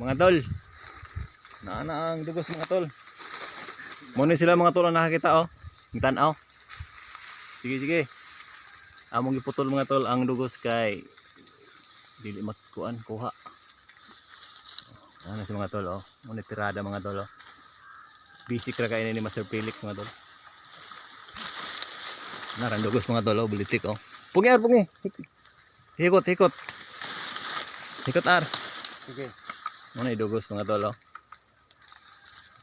Mga tol. Naa na ang dugos mga tol. Muna sila mga tol ang nakakita oh. Ang tanaw. Sige sige. Among giputol mga tol ang dugos kay dili magkuan kuha. Ano si mga tol oh. Muna tirada mga tol oh. Basic ra kay ni Master Felix mga tol. Naran dugos mga tol oh, bulitik oh. Pungi ar pungi. Hikot hikot. Hikot ar. Sige. Muna idugos mga tol oh.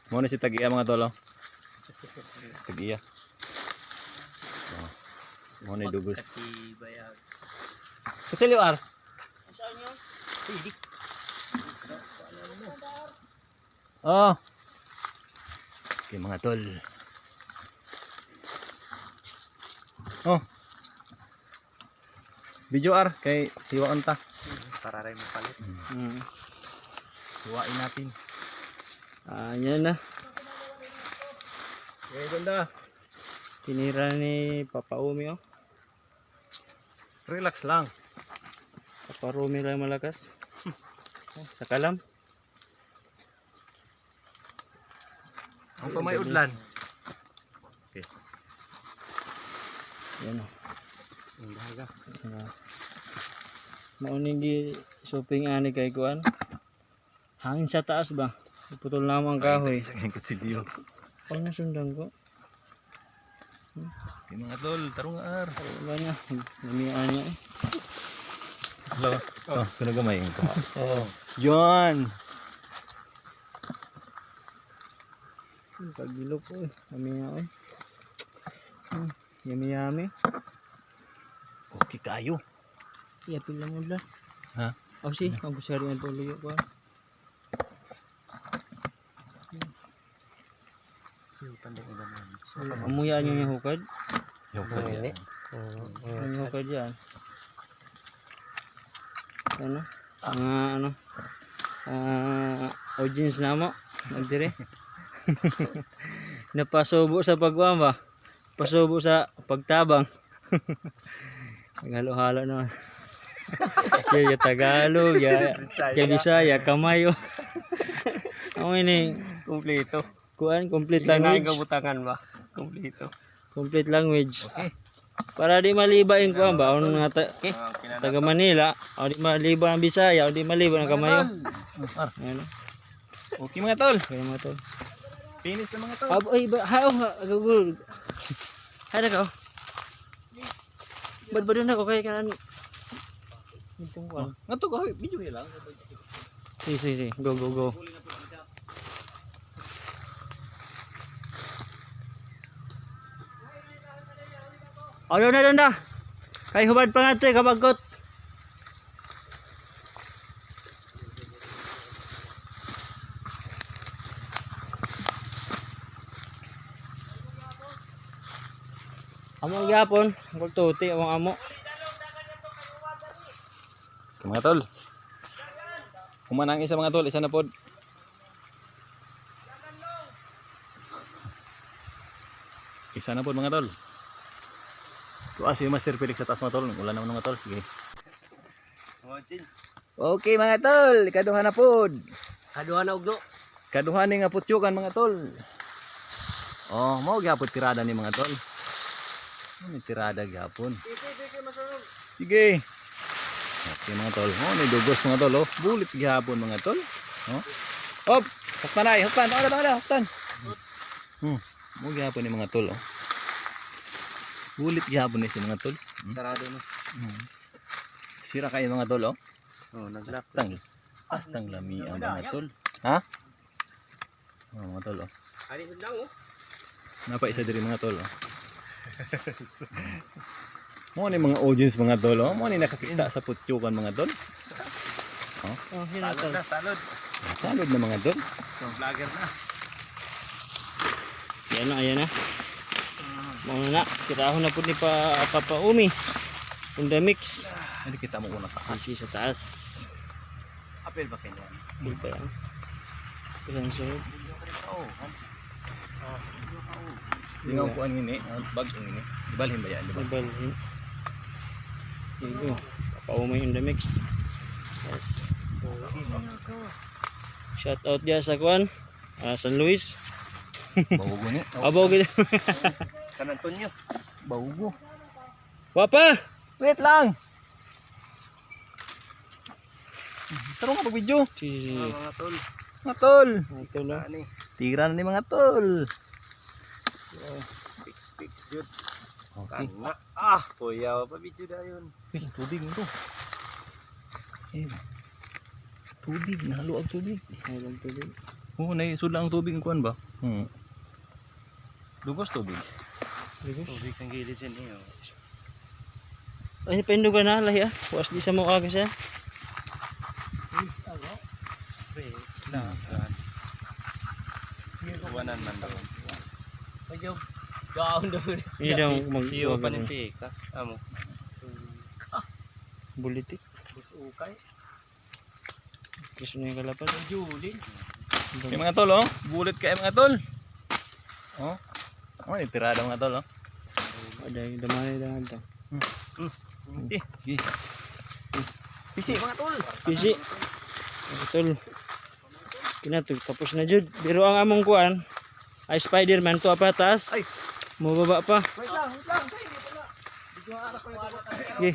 Muna si Tagiya mga tol oh. Tagiya. Oh. Muna idugos. Kasi bayag. Kecil yuk ar. Saan yun? Hindi. Oh. Oke mga tol. Oh. Video ar kay hiwaan ta. Para rin mapalit. Hmm. Hiwain natin. Ah, yan na. Okay, ganda. Tinira ni Papa Umi oh. Relax lang. Papa Rumi lang malakas. Oh, sa kalam. Ang pamay udlan. Yan oh. Ang bahaga. Uh, Mauning di shopping ani kay kuan. Hangin sa taas ba? Putol na ang kahoy. Sa kanyang kutsilyo. Ano sundan ko? Okay mga tol, tarong ar. Wala na. Namiaan niya eh. Hello. Oh, kuno gamay ko. Oo. Yon. Pagilok ko eh. Namiaan eh. Hmm. Yummy yummy. Okay kayo. Mo lang. Ha? Oh si, ang kusari ang tuloy ko. Siyo pandang iba naman. Amuya niyo yung hukad. Yung kanya. Ano yung hukad yan? Ano? Mga ano? Ah, audience na mo. Nagdire. Napasubo sa pagwam ba? Pasubo sa pagtabang. Naghalo-halo na. ya, ya Tagalog, ya, ya Bisaya, Kamayo. Ang ini, Kompleto. Kuan complete language. kabutangan ba? Kompleto. Complete language. Okay. Para di maliba yung kuan ba? Ano nga ta- Okay. taga Manila, o di maliba ang Bisaya, o di maliba ang Kamayo. Ano? Okay mga tol. Kaya mo to. Finish na mga tol. Abo ay ba ha gugul. Hay na ka. Bad bad na ko kay kanan. Itong kuan. Nga to ko video lang. Si si si, go go go. Ano na doon na? Kay hubad pa nga ito eh, kabagot. Amo gyapon, ang amo. Mga tol. Kumanang isa mga tol, isa na pod. Isa na pod mga tol. Tuwa si Master Felix sa taas mga tol. Wala naman mga tol. Sige. Okay mga tol, ikaduha na pod. Kaduha na ugno. Kaduha ni nga putyukan mga tol. Oh, mau gyapon tirada ni mga tol. Ano tirada gyapon? Sige. Okay mga tol. Oh, ni dugos mga tol. Oh. Bulit gyapon mga tol. Oh. Hop, huktan ay, huktan. Tama tama huktan. Hmm, mo gyapon ni mga tol. Oh. Bulit gyapon ni si mga tol. Sarado na. Hmm. Sira kayo mga tol. Oh. Oh, naglock. Astang. Astang lami ang mga tol. Ha? Oh, mga tol. Oh. Ari sundang oh. Napa isa diri mga tol. Oh. Mo ni mga audience mga tol. Oh. Mo ni nakakita sa putyukan mga tol. Oh, hinatol. salud. Salud na mga tol. So, vlogger na. Yan na, ayan na. Mga na, kirahon na po ni pa, Papa Umi. Punda mix. Ano kita mo una taas. Kasi sa taas. Apel ba kanya? Dito yan. Isang sunod. Oh. Di nga ngini, ang bag ngini. Ibalhin ba yan? Ibalhin. Dito. Papa Umi in the mix. Yes. Shout out dia sa kuan. ah, San Luis. Baugo ni. Abaw gid. San Antonio. Baugo. Wapa. Wait lang. Taro nga pag-video. Si Ah, mga tol. Mga tol. ito na. Ani. Tira na ni mga tol. Fix fix jud. Okay. Kana. Ah, kuya pa video dayon. Uy, tubig mo to. Eh, tubig, nahalo ang tubig. Walang tubig. Oo, naisod lang ang tubig ang kuhan ba? Hmm. Dugos tubig. Tubig sang gilid sin iyo. Ay pendo ka na lahi ah. Was di sa mo. Fix lang. Iwanan man daw. Medyo down doon. Ini daw mag Siyo pa ni Pikas. Amo. bulitik. Ukay. Gusto niya yung kalapas. Julin. Okay, mga tol, oh. Bulit kayo mga tol. Oh. Oh, itirada mga tol, oh. Ada yung damay dangan to. Eh, eh. Pisi mga tol. Pisi. Betul. Kinatog tapos na jud. Pero ang among kuan ay Spider-Man to apa taas. Ay. Mo baba pa. Wait lang, wait lang. Say, dito na. Video nga anak ko yung ano. Ge.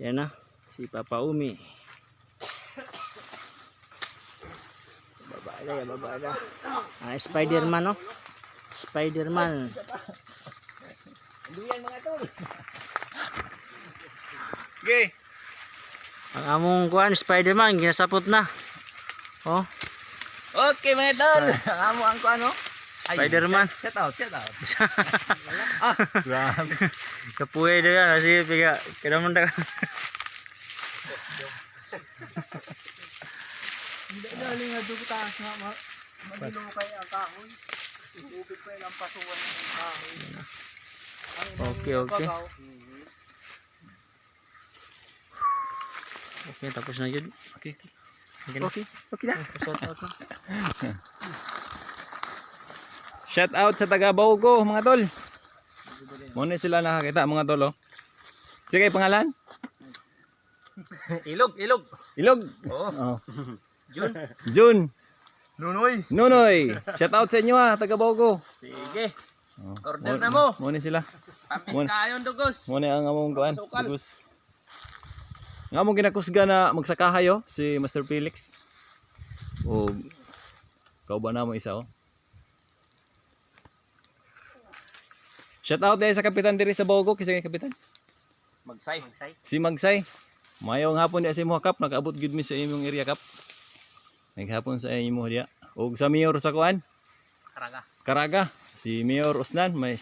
Yan na. Si Papa Umi. Babaga, babaga. Ah, Spider-Man, no? Spider-Man. Duyan mga tol. Okay. Ang among kuan Spider-Man ginasapot na. Oh, Okay mga tol. Ang amo ang oh. Ay, Spider-Man. Shout out, shout out. ah, grabe. Kapuhay na yan. Kasi piga, kailangan na galing nga doon taas nga. ma- Manilo kay ang kahoy. Ubig pa yung pasuwan ng kahoy. Ang inang Okay, okay. bagaw. Okay, tapos na yun. Okay. Okay. Okay. Okay na. Shout out na. Shout out sa taga Baugo, mga tol. Muna sila nakakita, mga tol, oh. Sige, pangalan? Ilog, ilog. Ilog. Oo. Oh. Jun. Jun. Nunoy. Nunoy. Shout out sa inyo, ha, taga Baugo. Sige. Oh. Order na mo. Muna sila. Mon- kayon dugos. Muna ang among kuan. Dugos. Nga among ginakusga na magsakahayo si Master Felix. O kauban na mo isa oh. Shout out dahil sa kapitan diri sa Bogo, kisa nga kapitan. Magsay. Si Magsay. Mayong hapon di sa imong cup, nakaabot gid mi sa imong area cup. Naghapon sa imong diya. Og sa mayor sa kuan, Karaga. Karaga, si Mayor Usnan, may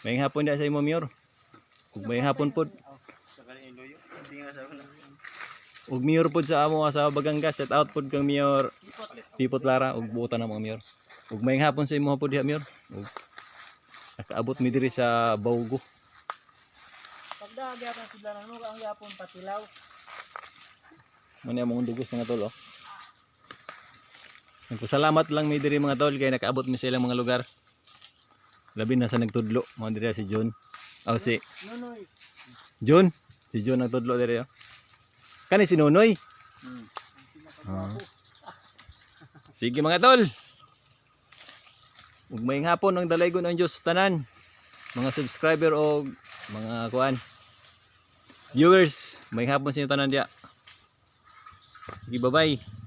may hapon di sa imong mayor. Ug may hapon pod. Ug mayor pod sa amo sa Bagangas, shout out pod kang mayor Pipot Lara ug buotan ng mga mayor. Ug may hapon sa imong pod diha mayor. Ug nakaabot mi diri sa Baugo. Pagdagi ako sila ng nuga ang yapon patilaw. Muna among dugos mga tol oh. Nagpasalamat lang mi diri mga tol kay nakaabot mi sa ilang mga lugar. Labi na sa nagtudlo, mga diri si John. Oh si. John. Si John nagtudlo diri oh. Kani si Nonoy. Ah. Sige mga tol. Ug may hapon ang dalaygon ang Dios tanan. Mga subscriber o mga kuan. Viewers, may hapon sa inyo tanan dia. Sige, bye-bye.